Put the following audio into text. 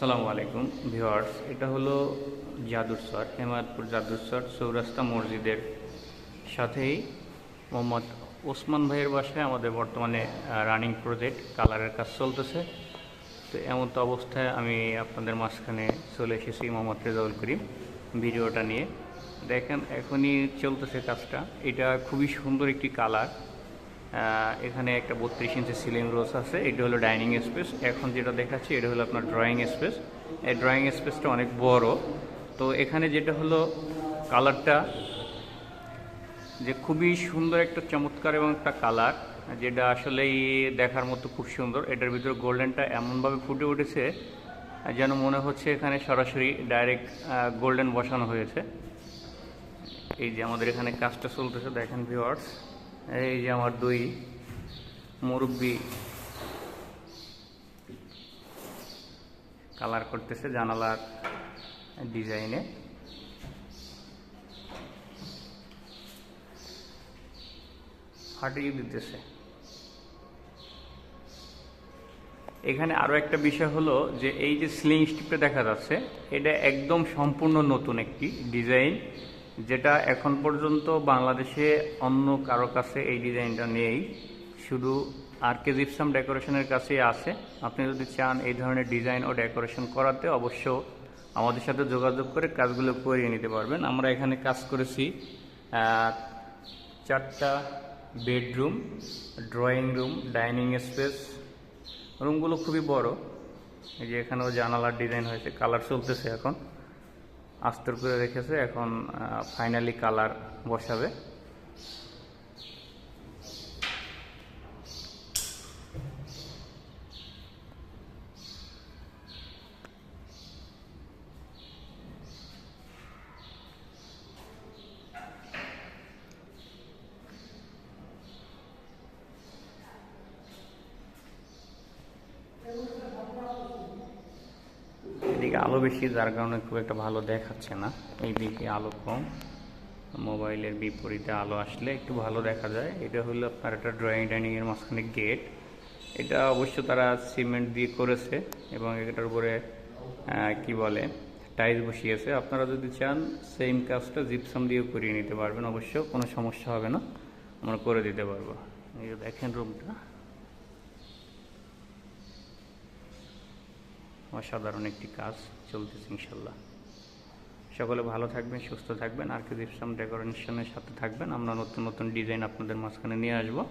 সালামু আলাইকুম ভিওয়ার্স এটা হলো জাদুরসর হেমায়তপুর জাদুরসর সৌরাস্তা মসজিদের সাথেই মোহাম্মদ ওসমান ভাইয়ের বাসায় আমাদের বর্তমানে রানিং প্রজেক্ট কালারের কাজ চলতেছে। তো এমন তো অবস্থায় আমি আপনাদের মাঝখানে চলে এসেছি মোহাম্মদ রেজাউল করিম ভিডিওটা নিয়ে। দেখেন, এখনই চলতেছে কাজটা। এটা খুবই সুন্দর একটি কালার। এখানে একটা বত্রিশ ইঞ্চি সিলিং রোজ আছে, এটা হলো ডাইনিং স্পেস এখন যেটা দেখাচ্ছি, এটা হলো আপনার ড্রয়িং স্পেস এই ড্রয়িং স্পেসটা অনেক বড়। তো এখানে যেটা হলো কালারটা যে খুবই সুন্দর একটা চমৎকার এবং একটা কালার যেটা আসলেই দেখার মতো খুব সুন্দর। এটার ভিতরে গোল্ডেনটা এমনভাবে ফুটে উঠেছে, যেন মনে হচ্ছে এখানে সরাসরি ডাইরেক্ট গোল্ডেন বসানো হয়েছে। এই যে আমাদের এখানে কাজটা চলতেছে, দেখেন ভিওয়ার্স এই যে আমার দুই মুরব্বি কালার করতেছে জানালার ডিজাইনে। ফাটিয়ে দিতেছে। এখানে আরও একটা বিষয় হলো যে এই যে স্লিং স্টিপটা দেখা যাচ্ছে, এটা একদম সম্পূর্ণ নতুন একটি ডিজাইন। যেটা এখন পর্যন্ত বাংলাদেশে অন্য কারও কাছে এই ডিজাইনটা নেই। শুধু আর কে জিপসাম ডেকোরেশনের কাছেই আছে। আপনি যদি চান এই ধরনের ডিজাইন ও ডেকোরেশন করাতে, অবশ্য আমাদের সাথে যোগাযোগ করে কাজগুলো করিয়ে নিতে পারবেন। আমরা এখানে কাজ করেছি চারটা bedroom, drawing room, dining space. রুমগুলো খুবই বড়। এই যে এখানেও জানালার ডিজাইন হয়েছে, কালার চলতেছে এখন। আস্তর করে রেখেছে এখন ফাইনালি কালার বসাবে। এদিকে আলো বেশি, যার কারণে খুব একটা ভালো দেখাচ্ছে না। এইদিকে আলো কম। মোবাইলের বিপরীতে আলো আসলে একটু ভালো দেখা যায়। এটা হলো আপনার একটা ড্রয়িং ডাইনিং এর মাঝখানে গেট এটা অবশ্য তারা সিমেন্ট দিয়ে করেছে এবং এটার উপরে কি বলে টাইলস বসিয়েছে। আপনারা যদি চান সেম কাজটা জিপসাম দিয়েও করিয়ে নিতে পারবেন। অবশ্য কোনো সমস্যা হবে না। আমরা করে দিতে পারব। এই দেখেন রুমটা অসাধারণ একটি কাজ চলতেছে ইনশাল্লাহ। সকলে ভালো থাকবেন, সুস্থ থাকবেন। আর কি জিপসাম ডেকোরেশনের সাথে থাকবেন। আমরা নতুন নতুন ডিজাইন আপনাদের মাঝখানে নিয়ে আসব।